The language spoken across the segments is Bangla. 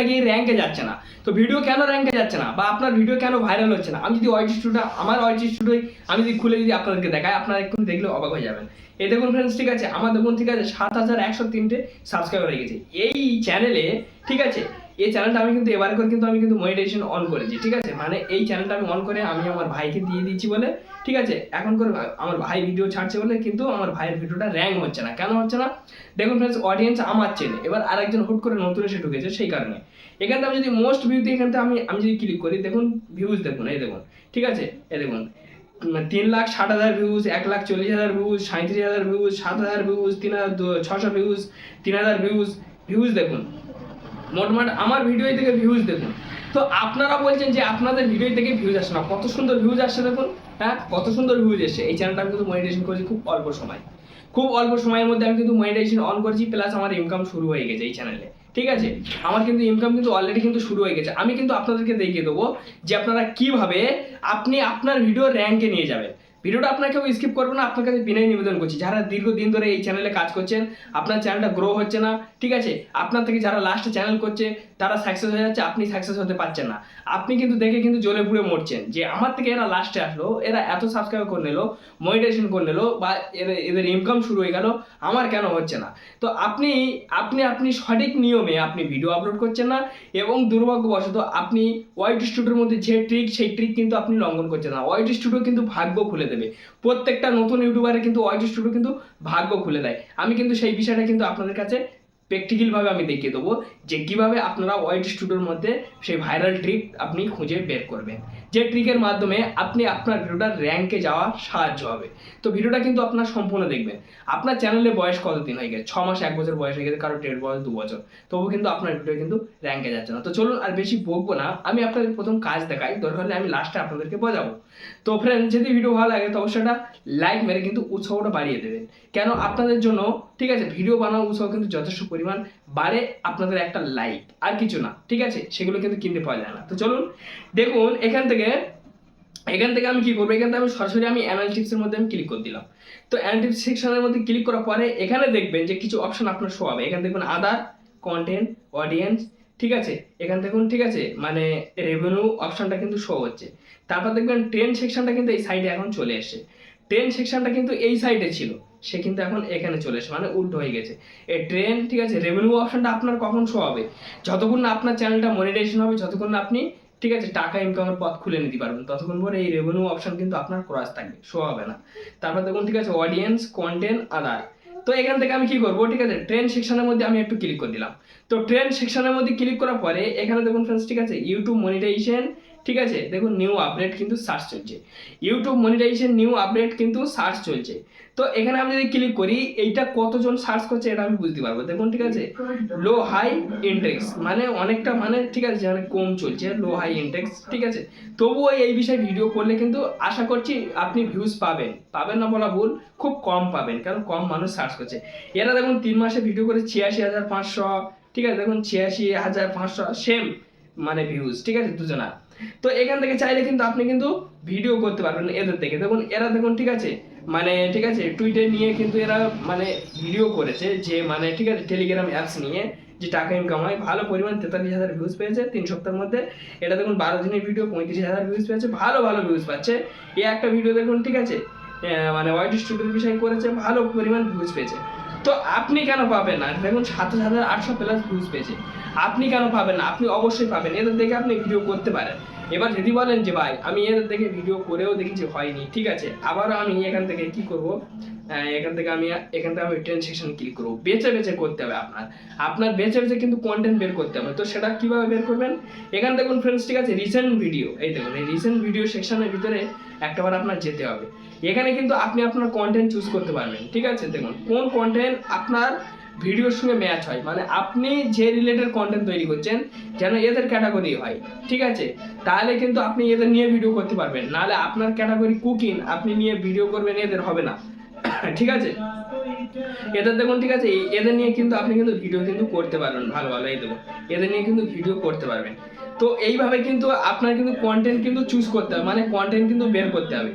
নাকি র্যাঙ্কে যাচ্ছে না। তো ভিডিও কেন র্যাঙ্কে যাচ্ছে না? বা আপনার ভিডিও কেন ভাইরাল হচ্ছে না? আমি যদি ওয়াইটি স্টুডিও আমার ওয়াইটি স্টুডিও আমি যদি খুলে যদি আপনাদেরকে দেখাই, আপনারা একটু দেখলে অবাক হয়ে যাবেন। এই দেখুন ফ্রেন্ডস ঠিক আছে? আমার দেখুন, ঠিক আছে, সাত হাজার একশো তিনটে সাবস্ক্রাইবার হয়ে গেছে। এই চ্যানেলে ঠিক আছে এই চ্যানেলটা আমি কিন্তু এবার করে কিন্তু আমি কিন্তু মনিটাইজেশন অন করেছি, ঠিক আছে? মানে এই চ্যানেলটা আমি অন করে আমি আমার ভাইকে দিয়ে দিয়েছি বলে, ঠিক আছে? এখন করে আমার ভাই ভিডিও ছাড়ছে বলে কিন্তু আমার ভাইয়ের ভিডিওটা র্যাঙ্ক হচ্ছে না। কেন হচ্ছে না? দেখুন ফ্রেন্ডস অডিয়েন্স আমার চেনে। এবার আরেকজন হুট করে নতুন এসে ঢুকেছে সেই কারণে। এখানটা আমি যদি মোস্ট ভিউতে এখানটা আমি আমি যদি ক্লিক করি, দেখুন ভিউজ দেখুন, এই দেখুন, ঠিক আছে? এই দেখুন তিন লাখ ষাট হাজার ভিউজ এক লাখ চল্লিশ হাজার ভিউজ সাঁত্রিশ হাজার ভিউজ সাত হাজার ভিউজ তিন হাজার ছশো ভিউজ তিন হাজার ভিউজ ভিউজ দেখুন। মোটমাট আমার ভিডিও থেকে ভিউজ দেখুন। তো আপনারা বলছেন যে আপনাদের ভিডিও থেকে ভিউজ আসে না। কত সুন্দর ভিউজ আসছে দেখুন হ্যাঁ? কত সুন্দর ভিউজ এসছে। এই চ্যানেলটা আমি কিন্তু মনিটাইজেশন করেছি খুব অল্প সময়। খুব অল্প সময়ের মধ্যে আমি কিন্তু মনিটাইজেশন অন করেছি প্লাস আমার ইনকাম শুরু হয়ে গেছে এই চ্যানেলে ঠিক আছে? আমার কিন্তু ইনকাম কিন্তু অলরেডি কিন্তু শুরু হয়ে গেছে। আমি কিন্তু আপনাদেরকে দেখিয়ে দেবো যে আপনারা কীভাবে আপনি আপনার ভিডিও র্যাঙ্কে নিয়ে যাবেন। ভিডিওটা আপনাকে কেউ স্কিপ করবে না আপনার কাছে বিনয় নিবেদন করছি। যারা দীর্ঘদিন ধরে এই চ্যানেলে কাজ করছেন, আপনার চ্যানেলটা গ্রো হচ্ছে না, ঠিক আছে? আপনার থেকে যারা লাস্টে চ্যানেল করছে, তারা সাকসেস হয়ে যাচ্ছে, আপনি সাকসেস হতে পারছেন না। আপনি কিন্তু দেখে কিন্তু জ্বলে পুড়ে মরছেন। যে আমার থেকে এরা লাস্টে আসলো, এরা এত সাবস্ক্রাইব করে নিলো মনিটাইজেশন করে নিলো, বা এদের ইনকাম শুরু হয়ে গেল, আমার কেন হচ্ছে না? তো আপনি আপনি আপনি সঠিক নিয়মে আপনি ভিডিও আপলোড করছেন না, এবং দুর্ভাগ্যবশত আপনি ওয়াইট স্টুডিওর মধ্যে যে ট্রিক সেই ট্রিক কিন্তু আপনি লঙ্ঘন করছেন না। ওয়াইট স্টুডিও কিন্তু ভাগ্য খুলে দেবে। প্রত্যেকটা নতুন ইউটিউবারের কিন্তু ওয়াইটি স্টুডিও কিন্তু ভাগ্য খুলে দেয়। আমি কিন্তু সেই বিষয়টা কিন্তু আপনাদের কাছে প্র্যাকটিক্যালভাবে আমি দেখিয়ে দেবো যে কীভাবে আপনারা ওয়াইট স্টুডিওর মধ্যে সেই ভাইরাল ট্রিক আপনি খুঁজে বের করবেন। যে ট্রিকের মাধ্যমে আপনি আপনার ভিডিওটা র্যাঙ্কে যাওয়া সাহায্য হবে। তো ভিডিওটা কিন্তু আপনার সম্পূর্ণ দেখবেন। আপনার চ্যানেলে বয়স কতদিন হয়ে গেছে? ছ মাস, এক বছর বয়স হয়ে গেছে, কারও দেড় বছর, দু বছর। তবু কিন্তু আপনার ভিডিও কিন্তু র্যাঙ্কে যাচ্ছে না। তো চলুন আর বেশি বকবো না। আমি আপনাদের প্রথম কাজ দেখাই। দরকার হলে আমি লাস্টে আপনাদেরকে বোঝাবো। তো ফ্রেন্ড যদি ভিডিও ভালো লাগে, তো অবশ্যই লাইক মেরে কিন্তু উৎসাহটা বাড়িয়ে দেবেন। কেন আপনাদের জন্য, ঠিক আছে ভিডিও বানানোর উৎসাহ কিন্তু যথেষ্ট পরিমাণ বাড়ে আপনাদের একটা লাইক আর কিছু না, ঠিক আছে? সেগুলো কিন্তু কিনতে পাওয়া যায় না। তো চলুন, দেখুন, এখান থেকে এখান থেকে আমি কি করব? এখান থেকে আমি সরাসরি আমি অ্যানালিটিক্সের মধ্যে আমি ক্লিক করে দিলাম। তো অ্যানালিটিক্স সেকশনের মধ্যে ক্লিক করার পরে এখানে দেখবেন যে কিছু অপশন আপনার শো হবে। এখানে দেখবেন আদার কন্টেন্ট অডিয়েন্স ঠিক আছে? এখান দেখুন, ঠিক আছে? মানে রেভিনিউ অপশনটা কিন্তু শো হচ্ছে। তারপর দেখবেন ট্রেন সেকশনটা কিন্তু এই সাইডে এখন চলে এসেছে। ট্রেন সেকশনটা কিন্তু এই সাইডে ছিল। সে কিন্তু এখন এখানে চলে এসে মানে উল্টো হয়ে গেছে। এই ট্রেন ঠিক আছে রেভিনিউ অপশনটা আপনার কখন শো হবে? যতক্ষণ না আপনার চ্যানেলটা মনিটাইজেশন হবে, যতক্ষণ না আপনি, ঠিক আছে, টাকা ইনকামের পথ খুলে নিতে পারবেন, ততক্ষণ পরে এই রেভিনিউ অপশন কিন্তু আপনার ক্রস থাকবে শো হবে না। তারপর দেখুন, ঠিক আছে অডিয়েন্স কন্টেন্ট আদার তো এখান থেকে আমি কি করব, ঠিক আছে ট্রেন সেকশনের মধ্যে আমি একটু ক্লিক করে দিলাম। তো ট্রেন সেকশনের মধ্যে ক্লিক করার পরে, এখানে দেখুন ফ্রেন্ডস ঠিক আছে ইউটিউব মনিটাইজেশন ঠিক আছে? দেখুন নিউ আপডেট কিন্তু সার্চ চলছে। ইউটিউব মনিটাইজেশন নিউ আপডেট কিন্তু সার্চ চলছে। তো এখানে আমি যদি ক্লিক করি, এইটা কতজন সার্চ করছে এটা আমি বুঝতে পারব। দেখুন, ঠিক আছে? লো হাই ইন্ডেক্স মানে অনেকটা মানে ঠিক আছে মানে কম চলছে লো হাই ইন্ডেক্স ঠিক আছে? তবুও এই বিষয়ে ভিডিও করলে কিন্তু আশা করছি আপনি ভিউজ পাবেন। পাবেন না বলা ভুল, খুব কম পাবেন, কারণ কম মানুষ সার্চ করছে। এরা দেখুন, তিন মাসে ভিডিও করে ছিয়াশি হাজার পাঁচশো, ঠিক আছে? দেখুন, ছিয়াশি হাজার পাঁচশো সেম মানে ভিউজ ঠিক আছে দুজনা তো এখান থেকে চাইলে কিন্তু আপনি কিন্তু ভিডিও করতে পারবেন এদের থেকে। দেখুন, এরা দেখুন, ঠিক আছে? মানে ঠিক আছে টুইটার নিয়ে কিন্তু এরা মানে ভিডিও করেছে যে মানে ঠিক আছে টেলিগ্রাম অ্যাপস নিয়ে যে টাকা ইনকাম হয়, ভালো পরিমাণ তেতাল্লিশ হাজার ভিউজ পেয়েছে তিন সপ্তাহের মধ্যে। এটা দেখুন, বারো দিনের ভিডিও পঁয়ত্রিশ হাজার ভিউজ পেয়েছে, ভালো ভালো ভিউজ পাচ্ছে। এই একটা ভিডিও দেখুন, ঠিক আছে? মানে হোয়াইট স্টুডিওর বিষয়ে করেছে, ভালো পরিমাণ ভিউজ পেয়েছে। তো আপনি কেন পাবেন না? দেখুন, সাতাশ হাজার আটশো প্লাস ভিউজ পেয়েছে। আপনি কেন পাবেন না? আপনি অবশ্যই পাবেন। এদের দেখে আপনি ভিডিও করতে পারেন। এবার যদি বলেন যে, ভাই, আমি এদের দেখে ভিডিও করেও দেখেছি হয়নি, ঠিক আছে? আবারও আমি এখান থেকে কি করব? এখান থেকে আমি, এখান থেকে আমি ট্রেন সেকশন ক্লিক করব। বেছে বেছে করতে হবে আপনার। আপনার বেছে বেছে কিন্তু কন্টেন্ট বের করতে হবে। তো সেটা কীভাবে বের করবেন? এখানে দেখুন ফ্রেন্ডস ঠিক আছে? রিসেন্ট ভিডিও এই দেখুন, এই রিসেন্ট ভিডিও সেকশনের ভিতরে একটাবার আপনার যেতে হবে। এখানে কিন্তু আপনি আপনার কন্টেন্ট চুজ করতে পারবেন, ঠিক আছে? দেখুন, কোন কন্টেন্ট আপনার ভিডিওর সঙ্গে ম্যাচ হয়। মানে আপনি যে রিলেটেড কন্টেন্ট তৈরি করছেন, যেন এদের ক্যাটাগরি হয়। ঠিক আছে? তাহলে কিন্তু আপনি এদের নিয়ে ভিডিও করতে পারবেন। নাহলে আপনার ক্যাটাগরি কুকিং আপনি নিয়ে ভিডিও করবেন, এদের হবে না। ঠিক আছে? এদের দেখুন, ঠিক আছে? এদের নিয়ে কিন্তু আপনি কিন্তু ভিডিও কিন্তু করতে পারবেন। ভালো ভালো, এই দেখুন। এদের নিয়ে কিন্তু ভিডিও করতে পারবেন। তো এইভাবে কিন্তু আপনার কিন্তু কন্টেন্ট কিন্তু চুজ করতে হবে মানে কন্টেন্ট কিন্তু বের করতে হবে।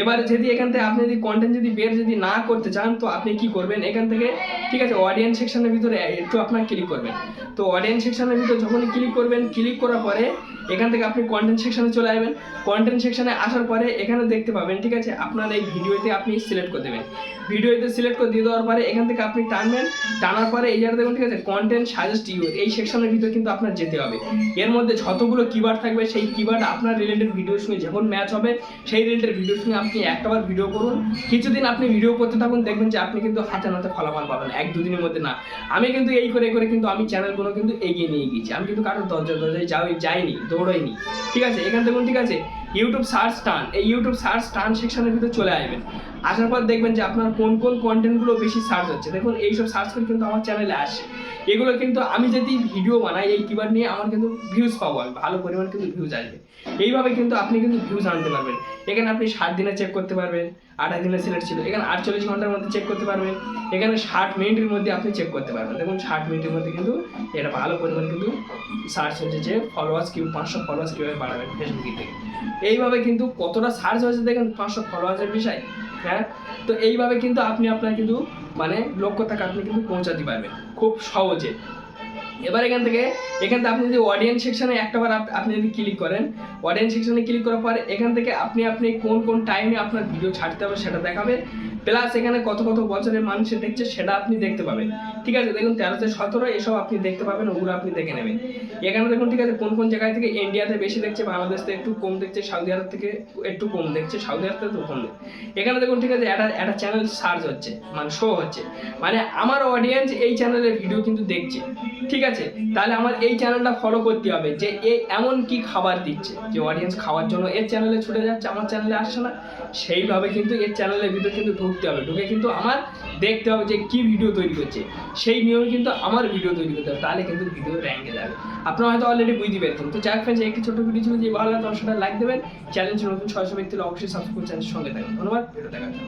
এবার যদি এখান থেকে আপনি যদি কন্টেন্ট যদি বের যদি না করতে চান, তো আপনি কি করবেন? এখান থেকে, ঠিক আছে অডিয়েন্স সেকশনের ভিতরে একটু আপনার ক্লিক করবেন। তো অডিয়েন্স সেকশনের ভিতরে যখনই ক্লিক করবেন ক্লিক করার পরে এখান থেকে আপনি কন্টেন্ট সেকশনে চলে আসবেন। কন্টেন্ট সেকশনে আসার পরে এখানে দেখতে পাবেন, ঠিক আছে? আপনার এই ভিডিওতে আপনি সিলেক্ট করে দেবেন। ভিডিওতে সিলেক্ট করে দিয়ে দেওয়ার পরে এখান থেকে আপনি টানবেন। টানার পরে এই জায়গাটা দেখুন, ঠিক আছে? কন্টেন্ট সাজেস্ট ইউ এই সেকশনের ভিতরে কিন্তু আপনার যেতে হবে। এর মধ্যে যতগুলো কিওয়ার্ড থাকবে, সেই কিওয়ার্ড আপনার রিলেটেড ভিডিওর সঙ্গে যখন ম্যাচ হবে, সেই রিলেটেড ভিডিওর সঙ্গে আপনি একটাবার ভিডিও করুন। কিছুদিন আপনি ভিডিও করতে থাকুন, দেখবেন যে আপনি কিন্তু হাতে নাতে ফলাফল পাবেন। এক দুদিনের মধ্যে না। আমি কিন্তু এই করে করে কিন্তু আমি চ্যানেলগুলো কিন্তু এগিয়ে নিয়ে গিয়েছি। আমি কিন্তু কারোর দরজা দরজায় যাই যাইনি। দৌড়াইনি ঠিক আছে? এখান থেকে ঠিক আছে? ইউটিউব সার্চ টান এই ইউটিউব সার্চ টান সেকশনের ভিতরে চলে আসবেন। আসার পর দেখবেন যে আপনার কোন কোন কন্টেন্টগুলো বেশি সার্চ হচ্ছে। দেখুন, এইসব সার্চ করে কিন্তু আমার চ্যানেলে আসে এগুলো কিন্তু আমি যদি ভিডিও বানাই, এই কিবার নিয়ে আমার কিন্তু ভিউজ পাবো আমি, ভালো পরিমাণ কিন্তু ভিউজ আসবে। এইভাবে কিন্তু আপনি কিন্তু ভিউজ আনতে পারবেন। এখানে আপনি ষাট দিনে চেক করতে পারবেন, আঠাশ দিনে সিলেক্ট ছিল। এখানে আটচল্লিশ ঘণ্টার মধ্যে চেক করতে পারবেন। এখানে ষাট মিনিটের মধ্যে আপনি চেক করতে পারবেন। দেখুন, ষাট মিনিটের মধ্যে কিন্তু এটা ভালো পরিমাণ কিন্তু সার্চ হচ্ছে যে ফলোয়ার্স কিউ পাঁচশো ফলোয়ার্স কীভাবে বাড়াবেন ফেসবুক থেকে। এইভাবে কিন্তু কতটা সার্চ হয়েছে দেখেন, পাঁচশো ফলোয়ার্সের বিষয় হ্যাঁ? তো এইভাবে কিন্তু আপনি আপনার কিন্তু মানে লক্ষ্য থাকা আপনি কিন্তু পৌঁছাতে পারবেন। খুব সহজে। এবার এখান থেকে এখান থেকে আপনি যদি অডিয়েন্স সেকশনে একটাবার বার আপনি যদি ক্লিক করেন অডিয়েন্স সেকশনে ক্লিক করার পর এখান থেকে আপনি আপনি কোন কোন টাইমে আপনার ভিডিও ছাড়তে হবে সেটা দেখাবে প্লাস এখানে কত কত বছরের মানুষে দেখছে, সেটা আপনি দেখতে পাবেন। ঠিক আছে? দেখুন, তেরোতে সতেরো, এসব আপনি দেখতে পাবেন, ওগুলো আপনি দেখে নেবেন। এখানে দেখুন, ঠিক আছে, কোন কোন জায়গায় থেকে ইন্ডিয়াতে বেশি দেখছে বাংলাদেশ থেকে একটু কম দেখছে সৌদি আরব থেকে একটু কম দেখছে সৌদি আরব থেকে কম এখানে দেখুন, ঠিক আছে, একটা একটা চ্যানেল সার্চ হচ্ছে মানে শো হচ্ছে। মানে আমার অডিয়েন্স এই চ্যানেলের ভিডিও কিন্তু দেখছে। ঠিক আছে? তাহলে আমার এই চ্যানেলটা ফলো করতে হবে, যে এ এমন কি খাবার দিচ্ছে। যে অডিয়েন্স খাওয়ার জন্য এর চ্যানেলে ছুটে যাচ্ছে, আমার চ্যানেলে আসছে না। সেইভাবে কিন্তু এর চ্যানেলের ভিতরে কিন্তু হবে। ঢুকে কিন্তু আমার দেখতে হবে যে কী ভিডিও তৈরি করছে সেই নিয়মে কিন্তু আমার ভিডিও তৈরি করতে হবে, তাহলে কিন্তু ভিডিও র্যাঙ্কে যাবে। আপনারা হয়তো অলরেডি বুঝতে পেরেছেন। তো যাক ফ্রেন্ডস একটি ছোটো ভিডিও ছিল যে ভালো লাগে সেটা লাইক দেবেন। চ্যানেল নতুন ছয়শো ব্যক্তির অবশ্যই সাবস্ক্রাইব চ্যানেলের সঙ্গে থাকবেন। ধন্যবাদ ভিডিও দেখার জন্য।